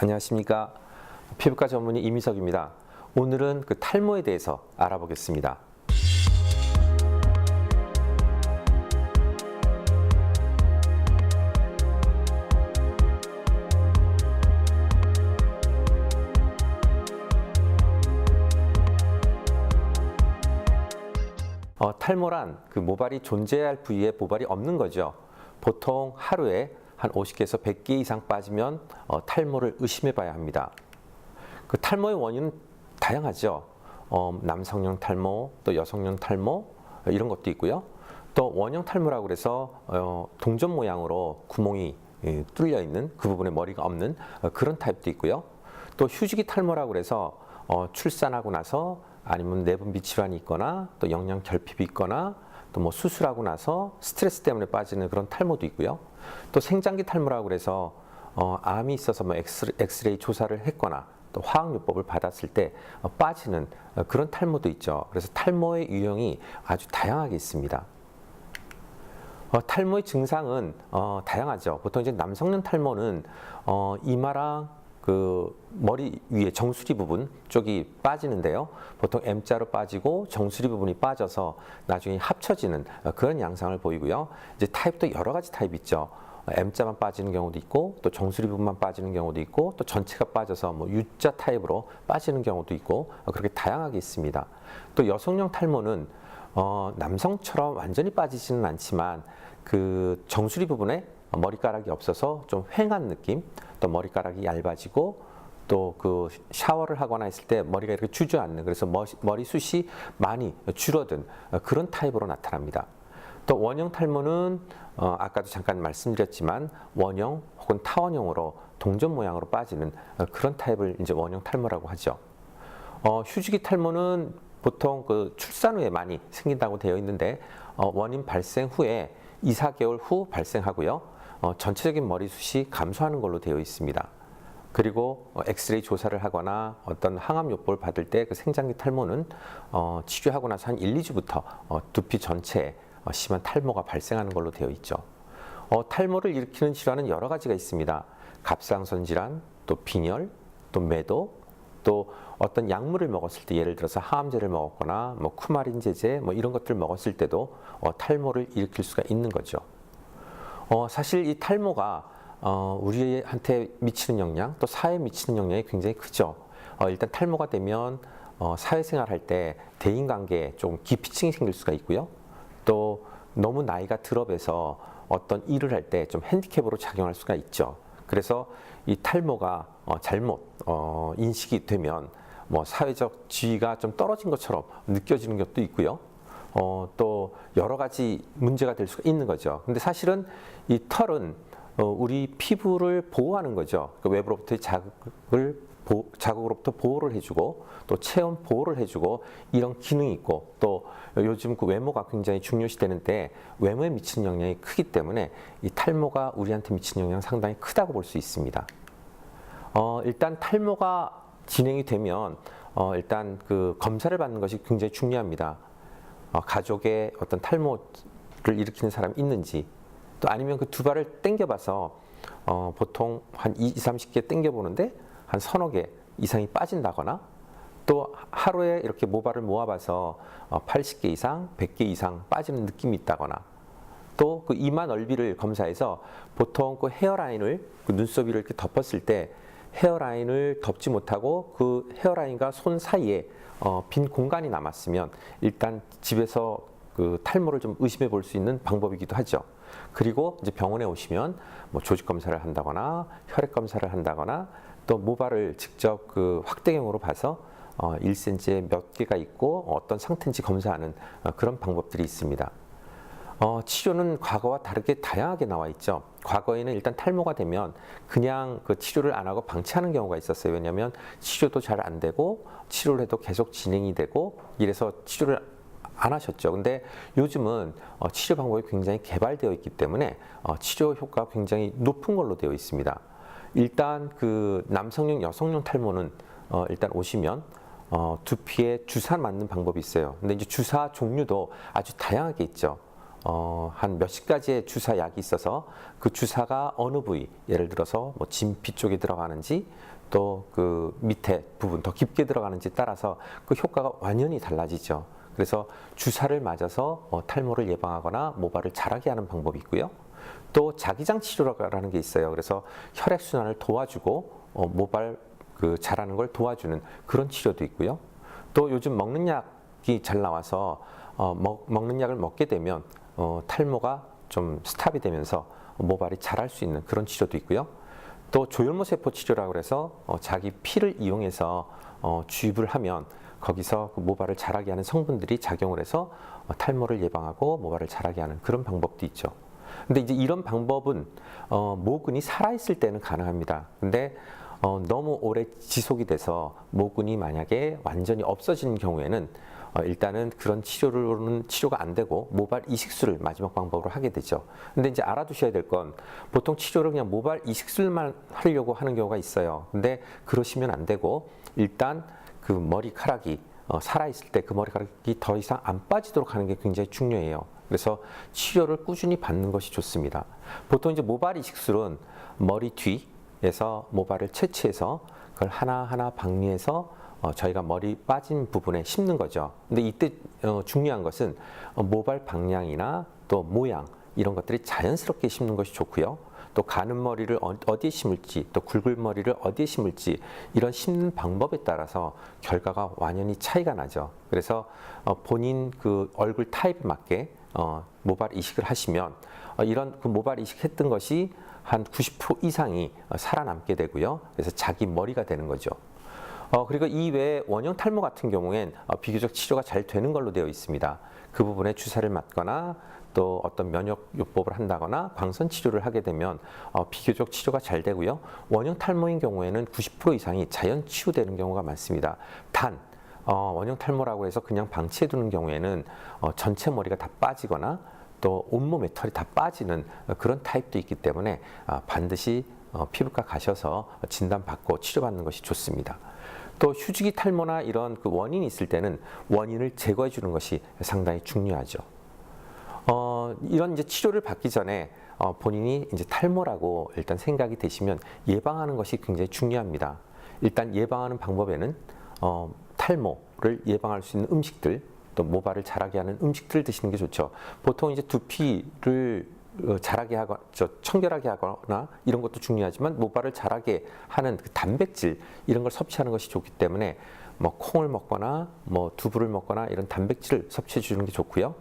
안녕하십니까. 피부과 전문의 이미석입니다. 오늘은 그 탈모에 대해서 알아보겠습니다. 어, 탈모란 그 모발이 존재할 부위에 모발이 없는 거죠. 보통 하루에 한 50개에서 100개 이상 빠지면 어, 탈모를 의심해 봐야 합니다. 그 탈모의 원인은 다양하죠. 어, 남성용 탈모, 또 여성용 탈모 어, 이런 것도 있고요. 또 원형 탈모라고 그래서 어, 동전 모양으로 구멍이 예, 뚫려 있는 그 부분에 머리가 없는 어, 그런 타입도 있고요. 또 휴지기 탈모라고 그래서 어, 출산하고 나서 아니면 내분비 질환이 있거나 또 영양 결핍이 있거나 또 뭐 수술하고 나서 스트레스 때문에 빠지는 그런 탈모도 있고요. 또 생장기 탈모라고 그래서 어, 암이 있어서 뭐 엑스, 엑스레이 조사를 했거나 또 화학요법을 받았을 때 어, 빠지는 어, 그런 탈모도 있죠. 그래서 탈모의 유형이 아주 다양하게 있습니다. 어, 탈모의 증상은 어, 다양하죠. 보통 이제 남성용 탈모는 어, 이마랑 그 머리 위에 정수리 부분 쪽이 빠지는데요. 보통 M자로 빠지고 정수리 부분이 빠져서 나중에 합쳐지는 어, 그런 양상을 보이고요. 이제 타입도 여러 가지 타입 있죠. 어, M자만 빠지는 경우도 있고 또 정수리 부분만 빠지는 경우도 있고 또 전체가 빠져서 뭐 U자 타입으로 빠지는 경우도 있고 어, 그렇게 다양하게 있습니다. 또 여성용 탈모는 어, 남성처럼 완전히 빠지지는 않지만 그 정수리 부분에 머리카락이 없어서 좀 휑한 느낌, 또 머리카락이 얇아지고 또 그 샤워를 하거나 했을 때 머리가 이렇게 주저앉는 그래서 머리, 머리숱이 많이 줄어든 어, 그런 타입으로 나타납니다. 또 원형 탈모는 어, 아까도 잠깐 말씀드렸지만 원형 혹은 타원형으로 동전 모양으로 빠지는 어, 그런 타입을 이제 원형 탈모라고 하죠. 어, 휴지기 탈모는 보통 그 출산 후에 많이 생긴다고 되어 있는데 어, 원인 발생 후에 2, 4개월 후 발생하고요. 어, 전체적인 머리숱이 감소하는 걸로 되어 있습니다. 그리고 어, 엑스레이 조사를 하거나 어떤 항암 요법을 받을 때 그 생장기 탈모는 어, 치료하고 나서 한 1, 2주부터 어, 두피 전체에 어, 심한 탈모가 발생하는 걸로 되어 있죠. 어, 탈모를 일으키는 질환은 여러 가지가 있습니다. 갑상선 질환, 또 빈혈, 또 매도, 또 어떤 약물을 먹었을 때 예를 들어서 항암제를 먹었거나 뭐 쿠마린 제제 뭐 이런 것들을 먹었을 때도 어, 탈모를 일으킬 수가 있는 거죠. 어, 사실 이 탈모가 어, 우리한테 미치는 영향, 또 사회에 미치는 영향이 굉장히 크죠. 어, 일단 탈모가 되면 어, 사회생활 할 때 대인관계에 좀 기피증이 생길 수가 있고요. 또 너무 나이가 들어서 어떤 일을 할 때 좀 핸디캡으로 작용할 수가 있죠. 그래서 이 탈모가 어, 잘못 어, 인식이 되면 뭐 사회적 지위가 좀 떨어진 것처럼 느껴지는 것도 있고요. 어, 또 여러 가지 문제가 될 수가 있는 거죠. 근데 사실은 이 털은 어, 우리 피부를 보호하는 거죠. 그 외부로부터의 자극을 보, 자극으로부터 보호를 해주고 또 체온 보호를 해주고 이런 기능이 있고 또 요즘 그 외모가 굉장히 중요시 되는데 외모에 미치는 영향이 크기 때문에 이 탈모가 우리한테 미치는 영향 상당히 크다고 볼 수 있습니다. 어, 일단 탈모가 진행이 되면 어, 일단 그 검사를 받는 것이 굉장히 중요합니다. 어, 가족의 어떤 탈모를 일으키는 사람이 있는지 또 아니면 그 두 발을 당겨봐서 어, 보통 한 2, 30개 당겨보는데 한 서너 개 이상이 빠진다거나 또 하루에 이렇게 모발을 모아봐서 어, 80개 이상, 100개 이상 빠지는 느낌이 있다거나 또 그 이마 넓이를 검사해서 보통 그 헤어라인을 그 눈썹 위를 이렇게 덮었을 때 헤어라인을 덮지 못하고 그 헤어라인과 손 사이에 어, 빈 공간이 남았으면 일단 집에서 그 탈모를 좀 의심해 볼 수 있는 방법이기도 하죠. 그리고 이제 병원에 오시면 뭐 조직 검사를 한다거나 혈액 검사를 한다거나 또 모발을 직접 그 확대경으로 봐서 어, 1cm에 몇 개가 있고 어떤 상태인지 검사하는 어, 그런 방법들이 있습니다. 어, 치료는 과거와 다르게 다양하게 나와 있죠. 과거에는 일단 탈모가 되면 그냥 그 치료를 안 하고 방치하는 경우가 있었어요. 왜냐하면 치료도 잘 안 되고 치료를 해도 계속 진행이 되고 이래서 치료를 안 하셨죠. 근데 요즘은 어, 치료 방법이 굉장히 개발되어 있기 때문에 어, 치료 효과가 굉장히 높은 걸로 되어 있습니다. 일단 그 남성용, 여성용 탈모는 어, 일단 오시면 어, 두피에 주사 맞는 방법이 있어요. 근데 이제 주사 종류도 아주 다양하게 있죠. 어, 한 몇십 가지의 주사 약이 있어서 그 주사가 어느 부위, 예를 들어서 뭐 진피 쪽에 들어가는지 또 그 밑에 부분 더 깊게 들어가는지 따라서 그 효과가 완전히 달라지죠. 그래서 주사를 맞아서 어, 탈모를 예방하거나 모발을 자라게 하는 방법이 있고요. 또 자기장 치료라는 게 있어요. 그래서 혈액 순환을 도와주고 어, 모발 그 자라는 걸 도와주는 그런 치료도 있고요. 또 요즘 먹는 약이 잘 나와서 어, 먹, 먹는 약을 먹게 되면 어, 탈모가 좀 스탑이 되면서 모발이 자랄 수 있는 그런 치료도 있고요. 또 조혈모 세포 치료라고 해서 어, 자기 피를 이용해서 어, 주입을 하면 거기서 그 모발을 자라게 하는 성분들이 작용을 해서 어, 탈모를 예방하고 모발을 자라게 하는 그런 방법도 있죠. 근데 이제 이런 방법은 어, 모근이 살아있을 때는 가능합니다. 근데 어, 너무 오래 지속이 돼서 모근이 만약에 완전히 없어지는 경우에는 어, 일단은 그런 치료로는 치료가 안 되고 모발 이식술을 마지막 방법으로 하게 되죠. 근데 이제 알아두셔야 될 건 보통 치료를 그냥 모발 이식술만 하려고 하는 경우가 있어요. 근데 그러시면 안 되고 일단 그 머리카락이 어, 살아있을 때 그 머리카락이 더 이상 안 빠지도록 하는 게 굉장히 중요해요. 그래서 치료를 꾸준히 받는 것이 좋습니다. 보통 이제 모발 이식술은 머리 뒤에서 모발을 채취해서 그걸 하나하나 박리해서 어, 저희가 머리 빠진 부분에 심는 거죠. 근데 이때 어, 중요한 것은 어, 모발 방향이나 또 모양 이런 것들이 자연스럽게 심는 것이 좋고요. 또 가는 머리를 어- 어디에 심을지 또 굵은 머리를 어디에 심을지 이런 심는 방법에 따라서 결과가 완연히 차이가 나죠. 그래서 어, 본인 그 얼굴 타입에 맞게 어, 모발 이식을 하시면 어, 이런 그 모발 이식했던 것이 한 90% 이상이 어, 살아남게 되고요. 그래서 자기 머리가 되는 거죠. 어, 그리고 이 외에 원형 탈모 같은 경우엔 어, 비교적 치료가 잘 되는 걸로 되어 있습니다. 그 부분에 주사를 맞거나 또 어떤 면역 요법을 한다거나 광선 치료를 하게 되면 어, 비교적 치료가 잘 되고요. 원형 탈모인 경우에는 90% 이상이 자연 치유되는 경우가 많습니다. 단 어, 원형 탈모라고 해서 그냥 방치해 두는 경우에는 어, 전체 머리가 다 빠지거나 또 온몸에 털이 다 빠지는 어, 그런 타입도 있기 때문에 아, 반드시 어, 피부과 가셔서 진단받고 치료받는 것이 좋습니다. 또 휴지기 탈모나 이런 그 원인이 있을 때는 원인을 제거해 주는 것이 상당히 중요하죠. 어, 이런 이제 치료를 받기 전에 어, 본인이 이제 탈모라고 일단 생각이 되시면 예방하는 것이 굉장히 중요합니다. 일단 예방하는 방법에는 어, 탈모를 예방할 수 있는 음식들 또 모발을 자라게 하는 음식들을 드시는 게 좋죠. 보통 이제 두피를 어, 자라게 하거나 저 청결하게 하거나 이런 것도 중요하지만 모발을 자라게 하는 그 단백질 이런 걸 섭취하는 것이 좋기 때문에 뭐 콩을 먹거나 뭐 두부를 먹거나 이런 단백질을 섭취해 주는 게 좋고요.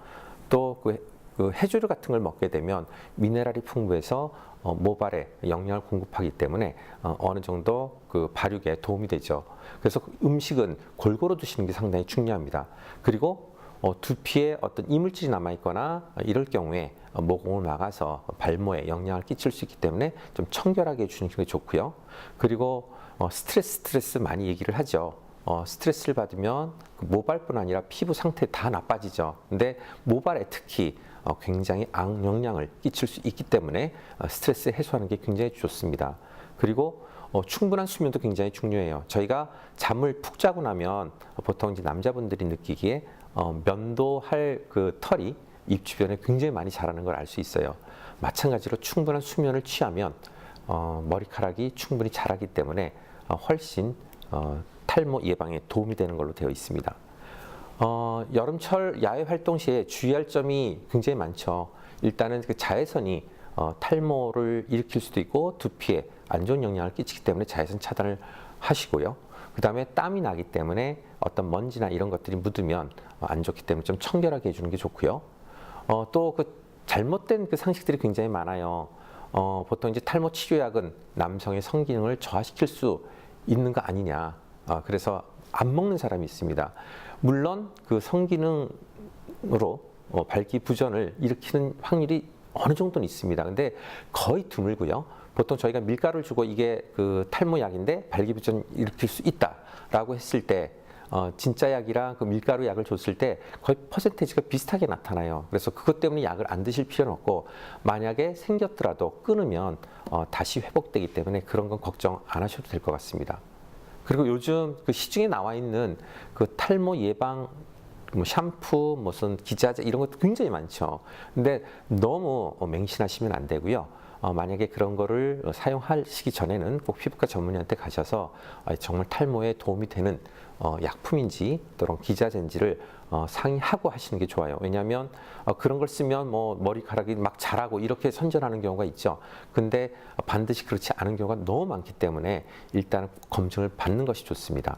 또그 그 해조류 같은 걸 먹게 되면 미네랄이 풍부해서 어, 모발에 영양을 공급하기 때문에 어, 어느 정도 그 발육에 도움이 되죠. 그래서 그 음식은 골고루 드시는 게 상당히 중요합니다. 그리고 어, 두피에 어떤 이물질이 남아 있거나 이럴 경우에 어, 모공을 막아서 발모에 영향을 끼칠 수 있기 때문에 좀 청결하게 해주는 게 좋고요. 그리고 어, 스트레스 스트레스 많이 얘기를 하죠. 어, 스트레스를 받으면 그 모발뿐 아니라 피부 상태 다 나빠지죠. 근데 모발에 특히 어, 굉장히 악영향을 끼칠 수 있기 때문에 어, 스트레스 해소하는 게 굉장히 좋습니다. 그리고 어, 충분한 수면도 굉장히 중요해요. 저희가 잠을 푹 자고 나면 보통 이제 남자분들이 느끼기에 어, 면도할 그 털이 입 주변에 굉장히 많이 자라는 걸 알 수 있어요. 마찬가지로 충분한 수면을 취하면 어, 머리카락이 충분히 자라기 때문에 어, 훨씬 어, 탈모 예방에 도움이 되는 걸로 되어 있습니다. 어, 여름철 야외 활동 시에 주의할 점이 굉장히 많죠. 일단은 그 자외선이 어, 탈모를 일으킬 수도 있고 두피에 안 좋은 영향을 끼치기 때문에 자외선 차단을 하시고요. 그 다음에 땀이 나기 때문에 어떤 먼지나 이런 것들이 묻으면 어, 안 좋기 때문에 좀 청결하게 해주는 게 좋고요. 어, 또 그 잘못된 그 상식들이 굉장히 많아요. 어, 보통 이제 탈모 치료약은 남성의 성기능을 저하시킬 수 있는 거 아니냐. 어, 그래서 안 먹는 사람이 있습니다. 물론 그 성기능으로 어, 발기부전을 일으키는 확률이 어느 정도는 있습니다. 근데 거의 드물고요. 보통 저희가 밀가루를 주고 이게 그 탈모약인데 발기부전 일으킬 수 있다라고 했을 때 어, 진짜 약이랑 그 밀가루 약을 줬을 때 거의 퍼센테이지가 비슷하게 나타나요. 그래서 그것 때문에 약을 안 드실 필요는 없고 만약에 생겼더라도 끊으면 어, 다시 회복되기 때문에 그런 건 걱정 안 하셔도 될 것 같습니다. 그리고 요즘 그 시중에 나와 있는 그 탈모 예방 뭐 샴푸, 무슨 기자재 이런 것도 굉장히 많죠. 근데 너무 어, 맹신하시면 안 되고요. 어, 만약에 그런 거를 어, 사용하시기 전에는 꼭 피부과 전문의한테 가셔서 아, 정말 탈모에 도움이 되는 어, 약품인지 또는 기자재인지를 어, 상의하고 하시는 게 좋아요. 왜냐하면 어, 그런 걸 쓰면 뭐 머리카락이 막 자라고 이렇게 선전하는 경우가 있죠. 근데 반드시 그렇지 않은 경우가 너무 많기 때문에 일단 검증을 받는 것이 좋습니다.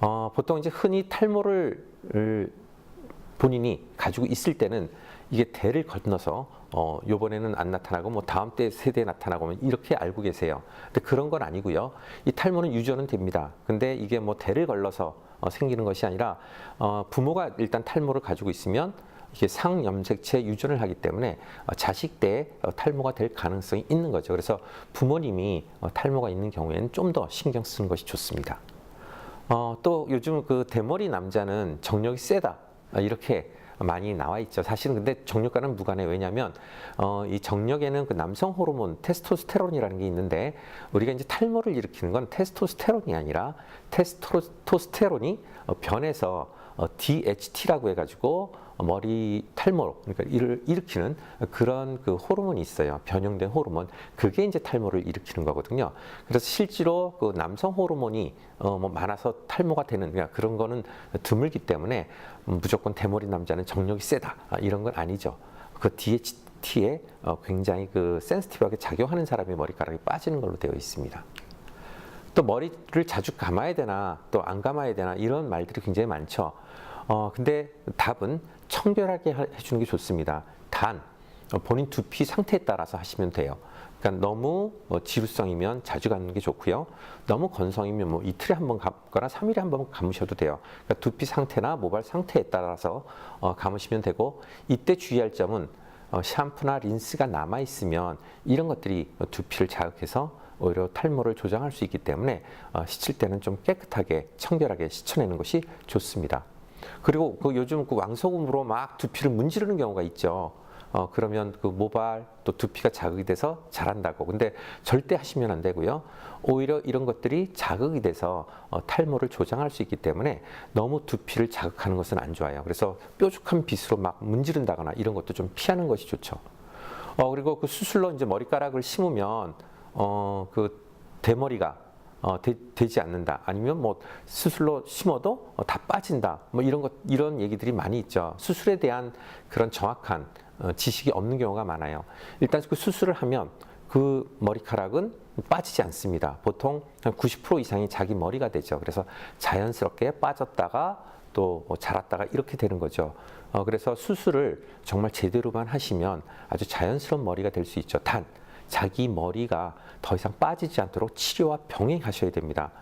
어, 보통 이제 흔히 탈모를 을, 본인이 가지고 있을 때는 이게 대를 건너서 어, 요번에는 안 나타나고 뭐 다음 때 세대에 나타나고 뭐 이렇게 알고 계세요. 근데 그런 건 아니고요. 이 탈모는 유전은 됩니다. 근데 이게 뭐 대를 걸러서 어, 생기는 것이 아니라 어, 부모가 일단 탈모를 가지고 있으면 이게 상염색체 유전을 하기 때문에 어, 자식 때 어, 탈모가 될 가능성이 있는 거죠. 그래서 부모님이 어, 탈모가 있는 경우에는 좀 더 신경 쓰는 것이 좋습니다. 어, 또 요즘 그 대머리 남자는 정력이 세다 아, 이렇게 많이 나와 있죠. 사실은 근데 정력과는 무관해. 왜냐하면 어, 이 정력에는 그 남성 호르몬 테스토스테론이라는 게 있는데 우리가 이제 탈모를 일으키는 건 테스토스테론이 아니라 테스토스테론이 어, 변해서 어, DHT라고 해가지고 머리 탈모 그러니까 이를 일으키는 그런 그 호르몬이 있어요. 변형된 호르몬 그게 이제 탈모를 일으키는 거거든요. 그래서 실제로 그 남성 호르몬이 어, 뭐 많아서 탈모가 되는 그러니까 그런 거는 드물기 때문에 무조건 대머리 남자는 정력이 세다 아, 이런 건 아니죠. 그 DHT에 어, 굉장히 그 센스티브하게 작용하는 사람의 머리카락이 빠지는 걸로 되어 있습니다. 또 머리를 자주 감아야 되나 또 안 감아야 되나 이런 말들이 굉장히 많죠. 어, 근데 답은 청결하게 하- 해주는 게 좋습니다. 단 어, 본인 두피 상태에 따라서 하시면 돼요. 그러니까 너무 어, 지루성이면 자주 감는 게 좋고요. 너무 건성이면 뭐 이틀에 한 번 감거나 3일에 한 번 감으셔도 돼요. 그러니까 두피 상태나 모발 상태에 따라서 어, 감으시면 되고 이때 주의할 점은 어, 샴푸나 린스가 남아 있으면 이런 것들이 어, 두피를 자극해서 오히려 탈모를 조장할 수 있기 때문에 어, 씻을 때는 좀 깨끗하게 청결하게 씻어내는 것이 좋습니다. 그리고 그 요즘 그 왕소금으로 막 두피를 문지르는 경우가 있죠. 어, 그러면 그 모발 또 두피가 자극이 돼서 자란다고. 근데 절대 하시면 안 되고요. 오히려 이런 것들이 자극이 돼서 어, 탈모를 조장할 수 있기 때문에 너무 두피를 자극하는 것은 안 좋아요. 그래서 뾰족한 빗으로 막 문지른다거나 이런 것도 좀 피하는 것이 좋죠. 어, 그리고 그 수술로 이제 머리카락을 심으면 어, 그 대머리가 어, 되, 지 않는다. 아니면 뭐 수술로 심어도 어, 다 빠진다. 뭐 이런 것 이런 얘기들이 많이 있죠. 수술에 대한 그런 정확한 어, 지식이 없는 경우가 많아요. 일단 그 수술을 하면 그 머리카락은 빠지지 않습니다. 보통 한 90% 이상이 자기 머리가 되죠. 그래서 자연스럽게 빠졌다가 또 뭐 자랐다가 이렇게 되는 거죠. 어, 그래서 수술을 정말 제대로만 하시면 아주 자연스러운 머리가 될 수 있죠. 단 자기 머리가 더 이상 빠지지 않도록 치료와 병행하셔야 됩니다.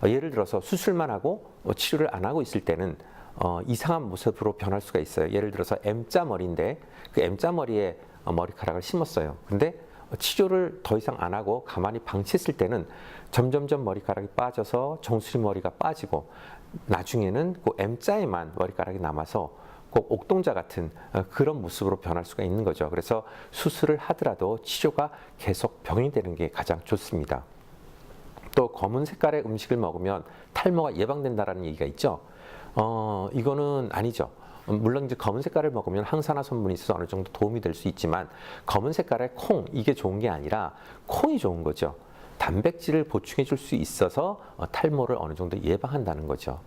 어, 예를 들어서 수술만 하고 어, 치료를 안 하고 있을 때는 어, 이상한 모습으로 변할 수가 있어요. 예를 들어서 M자 머리인데 그 M자 머리에 어, 머리카락을 심었어요. 근데 어, 치료를 더 이상 안 하고 가만히 방치했을 때는 점점점 머리카락이 빠져서 정수리 머리가 빠지고 나중에는 그 M자에만 머리카락이 남아서 꼭 옥동자 같은 어, 그런 모습으로 변할 수가 있는 거죠. 그래서 수술을 하더라도 치료가 계속 병행되는 게 가장 좋습니다. 또 검은 색깔의 음식을 먹으면 탈모가 예방된다라는 얘기가 있죠. 어, 이거는 아니죠. 음, 물론 이제 검은 색깔을 먹으면 항산화 성분이 있어서 어느 정도 도움이 될 수 있지만 검은 색깔의 콩 이게 좋은 게 아니라 콩이 좋은 거죠. 단백질을 보충해 줄 수 있어서 어, 탈모를 어느 정도 예방한다는 거죠.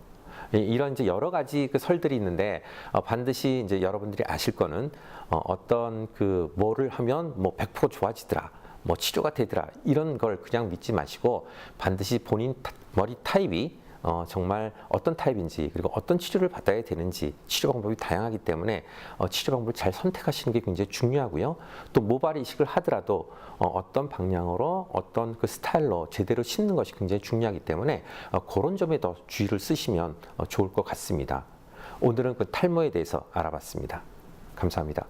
이- 이런 이제 여러 가지 그 설들이 있는데 어, 반드시 이제 여러분들이 아실 거는 어, 떤 그 뭐를 하면 뭐 100% 좋아지더라. 뭐 치료가 되더라 이런 걸 그냥 믿지 마시고 반드시 본인 타- 머리 타입이 어, 정말 어떤 타입인지 그리고 어떤 치료를 받아야 되는지 치료 방법이 다양하기 때문에 어, 치료 방법을 잘 선택하시는 게 굉장히 중요하고요. 또 모발 이식을 하더라도 어, 떤 방향으로 어떤 그 스타일로 제대로 씻는 것이 굉장히 중요하기 때문에 어, 그런 점에 더 주의를 쓰시면 어, 좋을 것 같습니다. 오늘은 그 탈모에 대해서 알아봤습니다. 감사합니다.